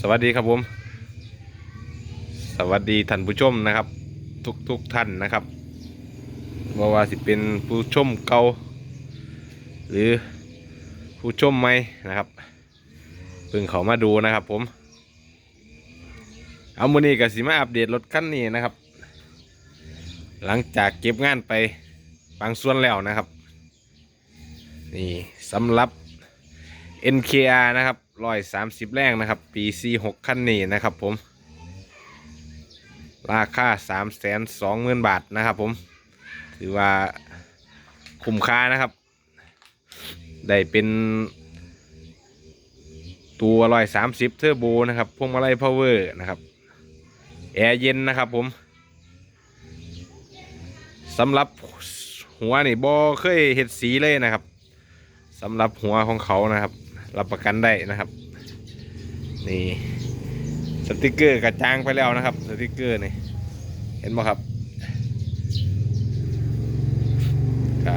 สวัสดีครับผม สวัสดีท่านผู้ชมนะครับ ทุกทุกท่านนะครับบ่าว่าสิเป็นผู้ชมเก่าหรือผู้ชมใหม่นะครับเพิ่งเขามาดูนะครับผม เอามือนี้กับสิมาอัปเดตรถคันนี้นะครับ หลังจากเก็บงานไปบางส่วนแล้วนะครับ นี่สำหรับ NKR นะครับ ร้อยสามสิบแรงนะครับ ปี C6 คันนี้นะครับผม ราคาสามแสนสองหมื่นบาทนะครับผม ถือว่าคุ้มค่านะครับ ได้เป็นตัวร้อยสามสิบเทอร์โบนะครับ พวงมาลัยพาวเวอร์นะครับ แอร์เย็นนะครับผมสำหรับหัวนี่บอเคยเห็ดสีเลยนะครับสำหรับหัวของเขานะครับ รับประกันได้นะครับ นี่สติกเกอร์กระจางไปแล้วนะครับ สติกเกอร์นี่เห็นไหมครับก็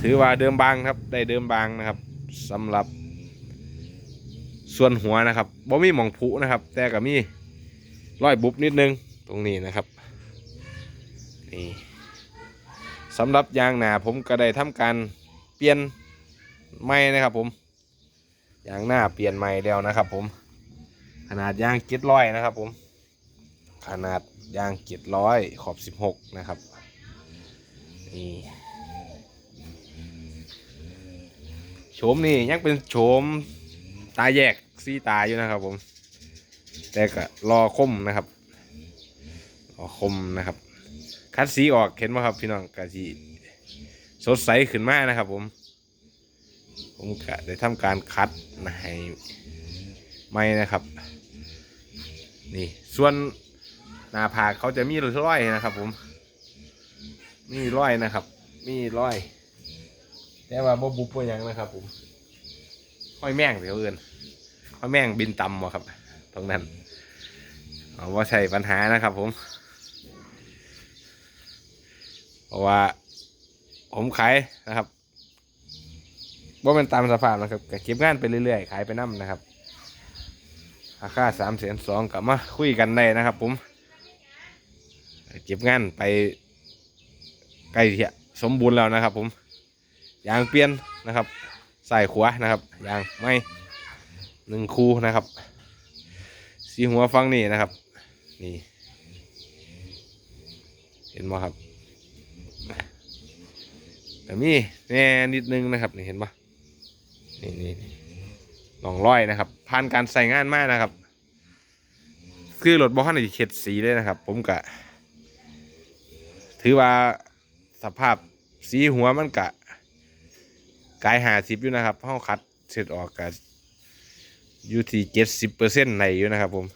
ถือว่าเดิมบางครับ ได้เดิมบางนะครับสำหรับ ส่วนหัวนะครับบ่มีหมองผุนะครับ แต่ก็มีร้อยบุบนิดนึงตรงนี้นะครับนี่สำหรับยางหนาผมก็ได้ทำการเปลี่ยนไม้นะครับผม ยางหน้าเปลี่ยนใหม่แล้วนะครับ ผม ขนาดยางเจ็ดร้อยนะครับ ผม ขนาดยางเจ็ดร้อยขอบสิบหกนะครับนี่โฉมนี่ยังเป็นโฉมตาแยกซีตาอยู่นะครับ ผม แต่ก็รอคมนะครับรอคมนะครับ คัดสีออกเห็นไหมครับพี่น้องกะสีสดใสขึ้นมากนะครับ ผม ผมก็ได้ทำการคัดให้ไม่นะครับ นี่ส่วนหน้าผากเขาจะมีร้อยนะครับ ผม มีร้อยนะครับ มีร้อย แต่ว่าบ่บุบบ่ยังนะครับ ผมห้อยแม่งเดี๋ยวเอื่นห้อยแม่งบินต่ำวะครับ ตรงนั้นเอาว่าใช่ปัญหานะครับ ผม เพราะว่าผมขายนะครับ ว่าเป็นตามสภาพนะครับก็เก็บงานไปเรื่อยๆ ขายไปน้ำนะครับราคาสามแสนสองกลับมาคุยกันได้นะครับ ผมเก็บงานไปใกล้เที่ยสมบูรณ์แล้วนะครับ ผมยางเปลี่ยนนะครับใส่ขวานะครับยางไม่หนึ่งคูนะครับ สีหัวฟังนี่นะครับ นี่ เห็นไหมครับแต่มีแน่นิดนึงนะครับนี่เห็นปะนี่ นี่นี่ลองร้อยนะครับ ผ่านการใส่งานมากนะครับ คือรถบอลนี่เข็ดสีเลยนะครับ ผมกะ ถือว่าสภาพสีหัวมันกะ กายหาสิบอยู่นะครับห้าคัดเสร็จออกกะอยู่ที่เจ็ดสิบเปอร์เซ็นต์ในอยู่นะครับผม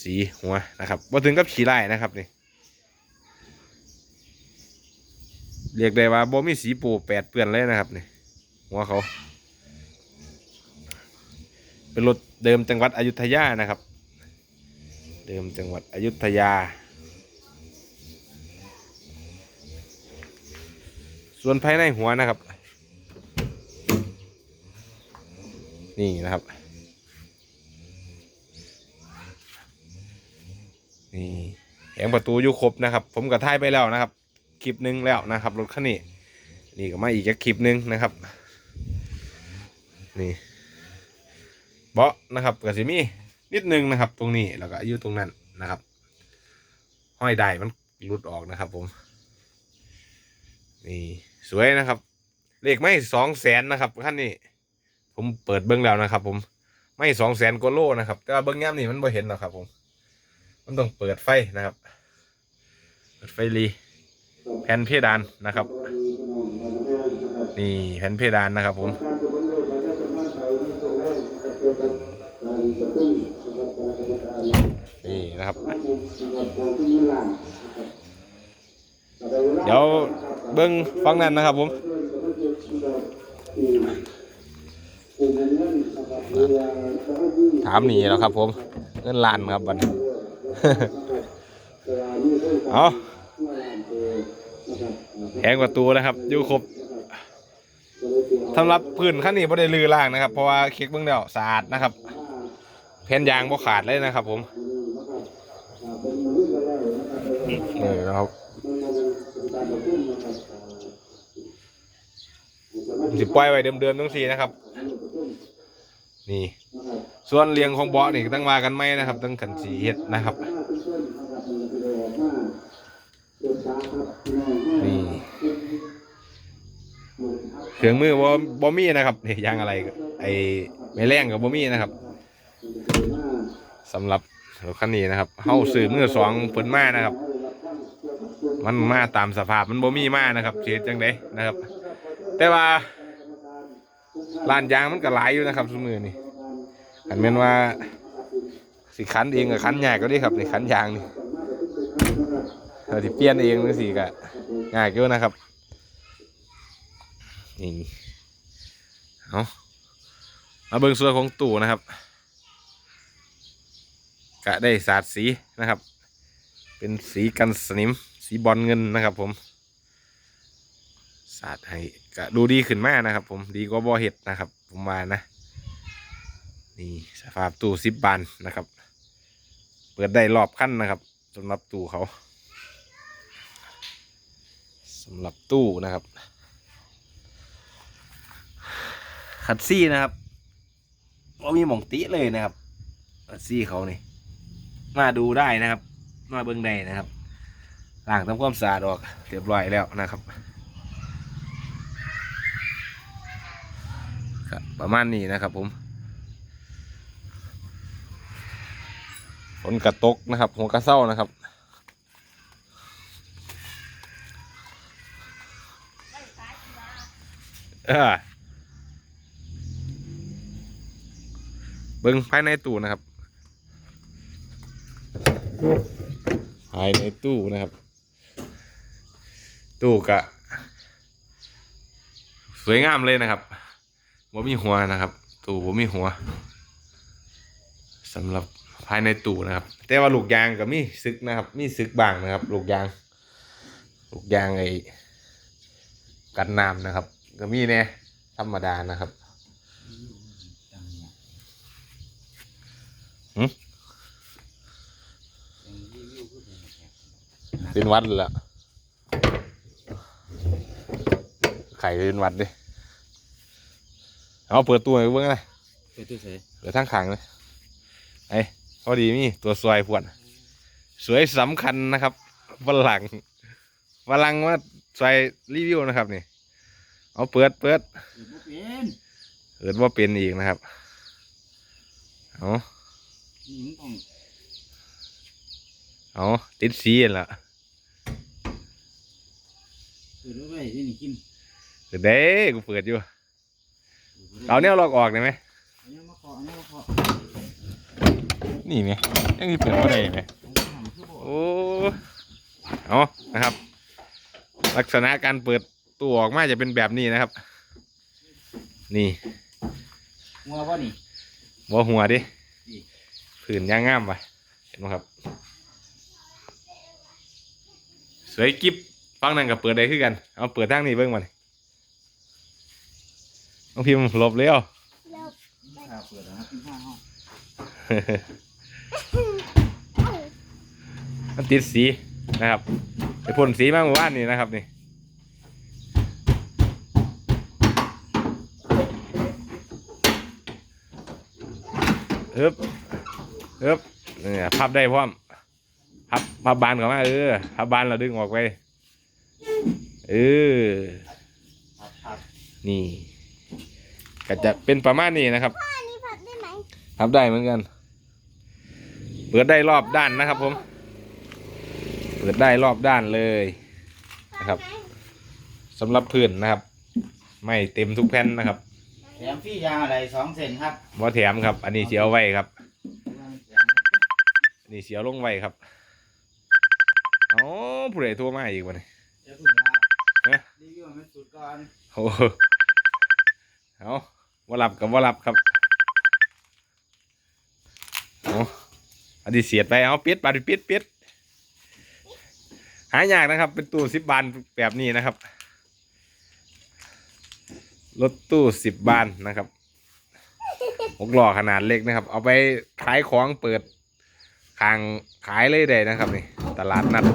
สีหัวนะครับมาถึงกับขี่ไล่นะครับนี่เรียกได้ว่าบ่มีสีปูแปดเปื้อนเลยนะครับนี่ หัวเขา เป็นรถเดิมจังหวัดอยุธยานะครับ เดิมจังหวัดอยุธยา ส่วนภายในหัวนะครับ นี่นะครับนี่แผงประตูอยู่ครบนะครับ ผมก็ท่ายไปแล้วนะครับ คลิปหนึ่งแล้วนะครับรถคันนี้ นี่ก็มาอีกแค่คลิปหนึ่งนะครับ นี่เบาะนะครับก็สิมีนิดนึงนะครับ ตรงนี้แล้วก็อายุตรงนั้นนะครับ ห้อยได้มันหลุดออกนะครับ ผม นี่สวยนะครับ เลขไม่สองแสนนะครับขั้นนี้ผมเปิดเบิ้องแล้วนะครับ ผมไม่สองแสนกว่าโลนะครับ แต่ว่าเบิ้งย่ำนี่มันไม่เห็นหรอกครับ ผม มันต้องเปิดไฟนะครับ เปิดไฟรีแผ่นเพดานนะครับ นี่แผ่นเพดานนะครับ ผม นี่นะครับ เดี๋ยวเบิ้งฟังนั้นนะครับผมถามหนีแล้วครับ ผมเงินล้านครับบัดนเอาแหงประตูนะครับอยู่ครบ สำหรับพื้นขั้นนี้บ่ได้ลือล่างนะครับ เพราะว่าเค้กเบื้องเดียวสะอาดนะครับ แผ่นยางบ่ขาดเลยนะครับ ผมนี่นะครับสิปล่อยไว้เดิมๆทั้งสี่นะครับ นี่ ส่วนเรียงของเบาะนี่ก็ต้งมากันไหมนะครับ ตั้งขันสีเฮ็ดนะครับ นี่ เครื่องมือบ่บ่มีนะครับนี่ยางอะไรไอไม่แรงกับบ่มีนะครับสำหรับรถคันนี้นะครับเฮาซื้อมือสองเพิ่นมานะครับ มันมาตามสภาพมันบ่มีมานะครับเสียจังไดนะครับ แต่ว่าร้านยางมันก็หลายอยู่นะครับซุมือนี่อันแม่นว่าสิคันเองกับคันยากก็ไดีครับนี่คันยางนี่เราสิเปลี่ยนเองจังซี่ก็ง่ายอยู่นะครับ นี่เอามาเบิ่งส่วนของตู้นะครับ กะได้สาดสีนะครับ เป็นสีกันสนิม สีบอลเงินนะครับ ผม สาดให้กะดูดีขึ้นมากนะครับ ผมดีกว่าบอเห็ดนะครับ ผมว่านะ นี่สภาพตู้ซิบบานนะครับ เปิดได้รอบขั้นนะครับสำหรับตู้เขาสำหรับตู้นะครับ คัดซี่นะครับว่ามีหม่องติเลยนะครับคัดซี่เขานี่มาดูได้นะครับมาเบิ้งได้นะครับล้างทำความสะอาดออกเรียบร้อยแล้วนะครับประมาณนี้นะครับผมฝนกระตกนะครับหัวกระเซ้านะครับเออ เบิ้งภายในตู้นะครับ ภายในตู้นะครับ ตู้กะ สวยงามเลยนะครับว่ามีหัวนะครับ ตู้ผมมีหัวสำหรับภายในตู้นะครับ แต่ว่าลูกยางก็มีซึกนะครับ มีซึกบางนะครับ ลูกยาง ลูกยางไอ้กันน้ำนะครับ ก็มีแน่ธรรมดานะครับ เป็นวัดเลยละไข่เป็นวัดดิเอาเปิดตัวให้เบิ่งเลยไปตู้ใส่เปิดทั้งขังเลยไอ้พอดีมีตัวซอยพวนสวยสำคัญนะครับฝรั่งฝรั่งว่าซอยรีวิวนะครับนี่ เอาเปิดเปิดเปิดบ่เป็นเปิดว่าเป็นอีกนะครับ เอา นี่มึงต้องเอาติดสีนั่นละเปิดไว้ที่นี่กินเปิดเด้กูเปิดอยู่ เอาเนี่ยลอกออกได้ไหมอันนี้มาขออันนี้มาขอนี่ไหมยังมีเปิดว่าได้ไหมผมทำคือบ่โอ้เอานะครับ ลักษณะการเปิดตัวออกมาจะเป็นแบบนี้นะครับ นี่งัวบ่นี่บัวหัวดิอี ผื่นย่างงามไปเห็นไหมครับ สวยกิบฟังนั่นกับเปิดได้คือกัน เอาเปิดทางนี้เบิ้งมานี่น้องพิมหลบเร็วข้าวเปิดนะครับกินข้าห้องมันติดสีนะครับไปพ่นสีมาเมื่อวานนี่นะครับนี่เอ๊บ เอ๊บเนี่ยพับได้พร้อมพับพับบานเข้ามาเออพับบานเราดึงออกไปเออครับครับนี่ ก็จะเป็นประมาณนี้นะครับอันนี้ผัดได้ไหมพับได้เหมือนกัน เปิดได้รอบด้านนะครับผม เปิดได้รอบด้านเลยนะครับสำหรับพื้นนะครับ ไม่เต็มทุกแผ่นนะครับ แถมฟรียางอะไรสองเซนครับว่าแถมครับ อันนี้เสียวไว้ครับอั นนี้เสียวลงไว้ครับอ๋อผู้ใดโทรมาอีกวันนี้เดี๋ยวคุณครับฮะรีวิวให้มันสุดก่อนโอ้โหเอาว่ารับกับว่ารับครับเอาอันนี้เสียดไปเอาปิดบานปิดปิดหายากนะครับ เป็นตู้สิบบานแบบนี้นะครับรถตู้สิบบานนะครับหกล้อขนาดเล็กนะครับ เอาไปขายของเปิด คางขายเลยได้นะครับนี่ตลาดนัดอ๋อ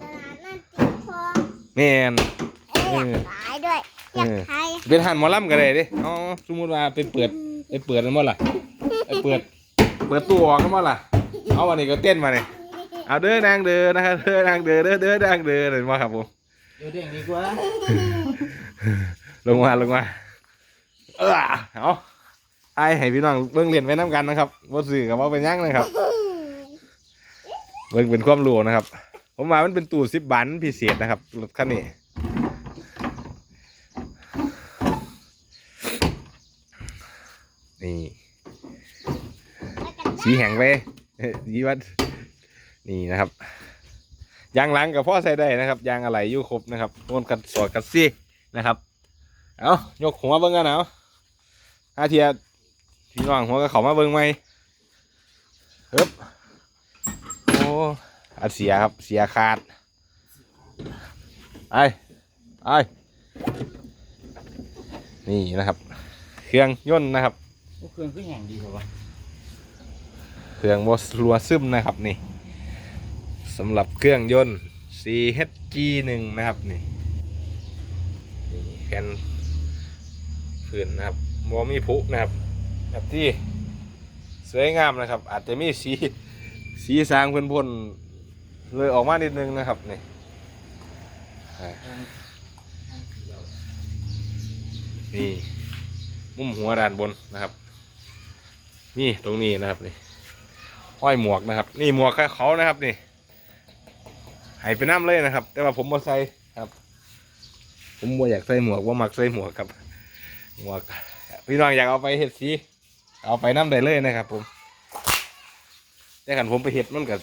ตลาดนัดติดคลองแม่นเอ้ยอยากขายด้วยอยากขายเป็นหันหมอลำก็ได้เดิอ๋อสมมติว่าไปเปิดไปเปิดนั่นมั้ล่ะไปเปิด เปิดตู้ออกกันมั้ล่ะเอาวันนี้ก็เต้นมาเลยเอาเด้อนางเด้อนะครับเด้อนางเด้อเด้อเด้อนางเด้อเห็นไหมครับผมเดี๋ยวเด้งดีกว่าลงมาลงมาเออเอา ไอให้พี่น้องเบิ่งเรียนไว้น้ำกันนะครับว่าสื่อกับว่าเป็นหยังนะครับ เบิ่งเป็นความรู้นะครับ ผมว่ามันเป็นตู้สิบบานพิเศษนะครับรถคันนี้นี่สีแห้งไปยีวัดนี่นะครับยางหลังกับพ่อใส่ได้นะครับยางอะไรยู่ครบนะครับโอนกัดสอดกัดซี่นะครับ เอายกหัวเบิ้งกันเอาอาเทีย พี่น้องหัวก็เขามาเบิ้งไหมฮึบโอ้อัดเสียครับ เสียขาดไอ้ไอ้นี่นะครับ เครื่องยนต์นะครับ เครื่องขึ้นแห่งดีกว่าวะเครื่องบสรัวซึมนะครับนี่สำหรับเครื่องยนต์ CHG 1 นะครับนี่นี่แผ่นพื้นนะครับมอมีผุนะครับ แบบที่สวยงามนะครับ อาจจะมีสีสีสางเพื่นพ่นๆเลยออกมานิดนึงนะครับนี่นี่มุมหัวด้านบนนะครับ นี่ตรงนี้นะครับนี่ห้อยหมวกนะครับ นี่หมวกเขานะครับนี่หายไปน้ำเลยนะครับ แต่ว่าผมมาใส่ครับ ผมบ่อยากใส่หมวกว่ามักใส่หมวกครับหมวกพี่น้องอยากเอาไปเห็ดสี เอาไปน้ำได้เลยนะครับ ผมแต่ขันผมไปเห็ดมันก็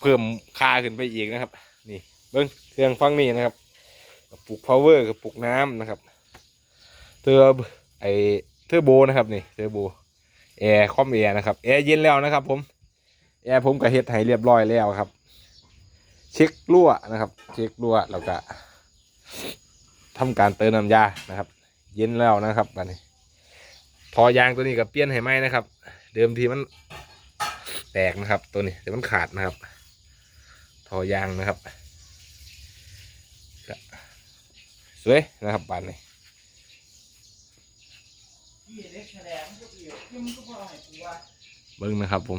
เพิ่มค่าขึ้นไปอีกนะครับ นี่เบิ้งเครื่องฟังนี่นะครับกระปุก power กระปุกน้ำนะครับเทอร์ไอเทอร์โบนะครับนี่เทอร์โบแอร์คอมแอร์นะครับแอร์เย็นแล้วนะครับ ผมแอร์ผมก็เฮ็ดให้เรียบร้อยแล้วครับ เช็ครั่วนะครับ เช็ครั่วแล้วก็ทำการเติมน้ำยานะครับ เย็นแล้วนะครับบัดนี้ อยางตัวนี้ก็เปลี่ยนให้ไหมนะครับ เดิมทีมันแตกนะครับ ตัวนี้แต่มันขาดนะครับ ทอยางนะครับสวยนะครับบัดนี้พี่เล็กแสดงก็พี่ยิ้มก็พอให้กูว่าเบิ้งนะครับผม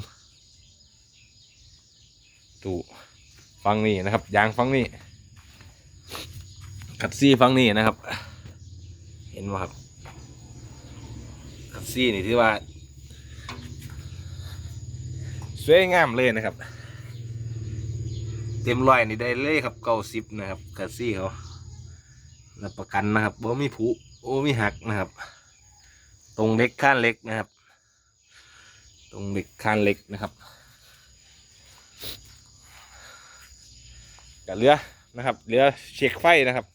ตูฟังนี่นะครับ ยางฟังนี่คัดซี่ฟังนี่นะครับ เห็นไหมครับ คัดซี่นี่ที่ว่า สวยงามเลยนะครับ เต็มร้อยนี่ได้เลยครับเก้าสิบนะครับคัดซี่เขารับประกันนะครับบ่มีผุโอ้มีหักนะครับ ตรงเล็กข้านเล็กนะครับ ตรงเหล็กคานเหล็กนะครับกับเรือนะครับเรือเช็คไฟนะครับ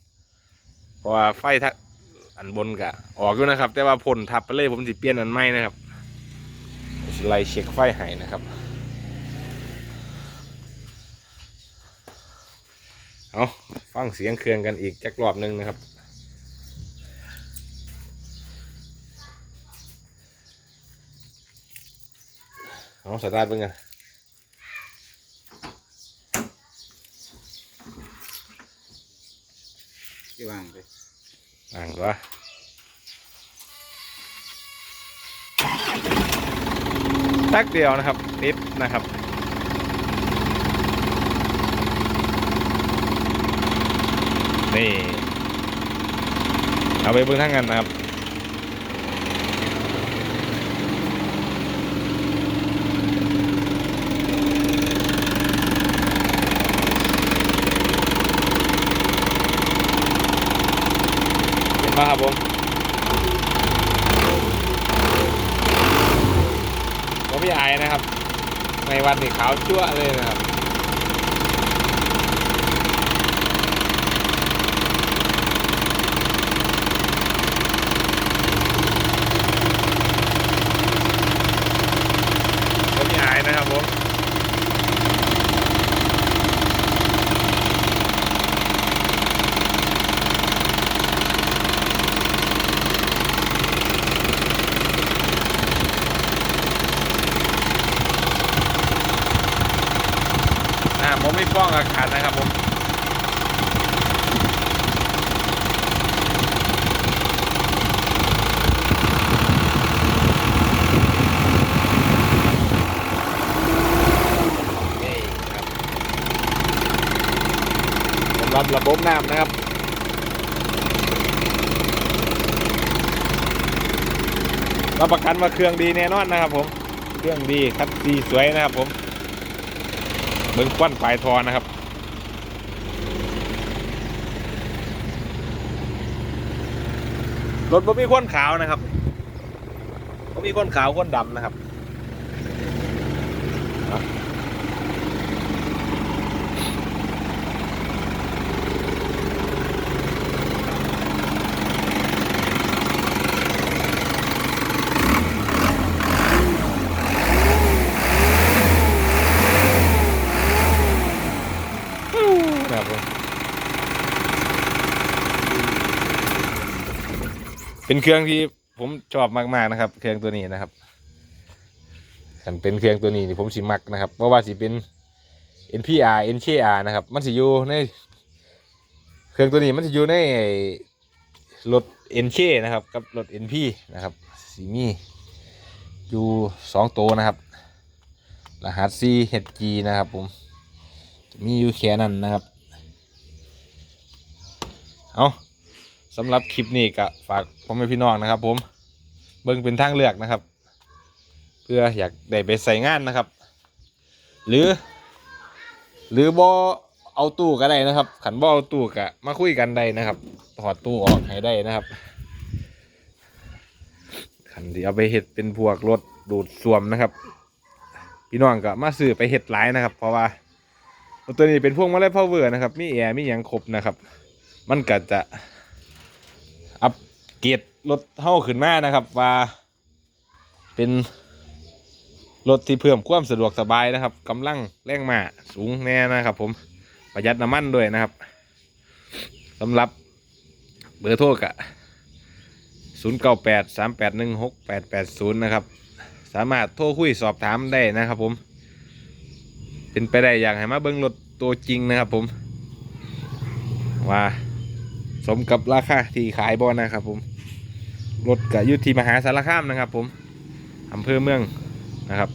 เพราะว่าไฟทัก อันบนกะออกอยู่นะครับ แต่ว่าพ่นทับไปเลยผมสิเปลี่ยนอันใหม่นะครับไล่เช็คไฟให้นะครับเอาฟังเสียงเครื่องกันอีกจักรอบหนึงนะครับเอาสตาร์ทเป็นไงที่วางไป อ่างวะตักเดียวนะครับนิดนะครับนี่เอาไปเบิ่งทั้งกันนะครับ เห็นไหมครับผมก็พี่ไอายนะครับ ใน วันนี้ขาวชั่วเลยนะครับ ก็พี่ไอายนะครับผม ผมไม่ป้องอากาศนะครับผมนี่ครับสำห รับระบบน้ำนะครับรับประกันว่าเครื่องดีแน่นอนนะครับ ผม เครื่องดีคัดดีสวยนะครับ ผมเบิ้งควันปลายทอนะครับรถบ่มีควันขาวนะครับบ่มีควันขาวควันดำนะครับผม เป็นเครื่องที่ผมชอบมากๆนะครับ เครื่องตัวนี้นะครับขันเป็นเครื่องตัวนี้นี่ผมสิมักนะครับเพราะว่าสิเป็น NPR NKR นะครับ มันสิอยู่ในเครื่องตัวนี้มันจะอยู่ในรถ NK นะครับ กับรถ NP นะครับสีมีอยู่สองตัวนะครับ รหัส CHG นะครับผมมีอยู่แค่นั้นนะครับ เอา สำหรับคลิปนี้ก็ฝากพ่อแม่พี่น้องนะครับ ผมเบิ่งเป็นทางเลือกนะครับ เพื่ออยากได้ไปใส่งานนะครับ หรือ หรือบ่เอาตู้ก็ได้นะครับ ขันบ่เอาตู้ก็มาคุยกันได้นะครับถอดตู้ออกให้ได้นะครับขันที่เอาไปเห็ดเป็นพวกรถดูดซ่วมนะครับ พี่น้องก็มาซื้อไปเห็ดหลายนะครับ เพราะว่าตัวนี้เป็นพวกมาลัยพาวเวอร์นะครับ มีแอร์มีหยังครบนะครับ มันก็จะ เกรดรถเท่าขึ้นมานะครับว่าเป็นรถที่เพิ่มความสะดวกสบายนะครับกำลังแรงมาสูงแน่นะครับ ผมประหยัดน้ำมันด้วยนะครับสำหรับเบอร์โทรกะศูนย์เก้าแปดสามแปดหนึ่งหกแปดแปดศูนย์นะครับ สามารถโทรคุยสอบถามได้นะครับ ผม เป็นไปได้อยากให้มาเบิ้งรถตัวจริงนะครับ ผมว่าสมกับราคาที่ขายบอนะครับผม รถกับยุทธีมหาสารคามนะครับ ผมอำเภอเมืองนะครับ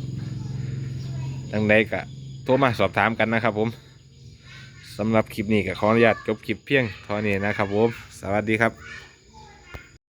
ดังใดกะโทรมาสอบถามกันนะครับ ผมสำหรับคลิปนี้ก็ขออนุญาตจบคลิปเพียงเท่านี้นะครับ ผม สวัสดีครับ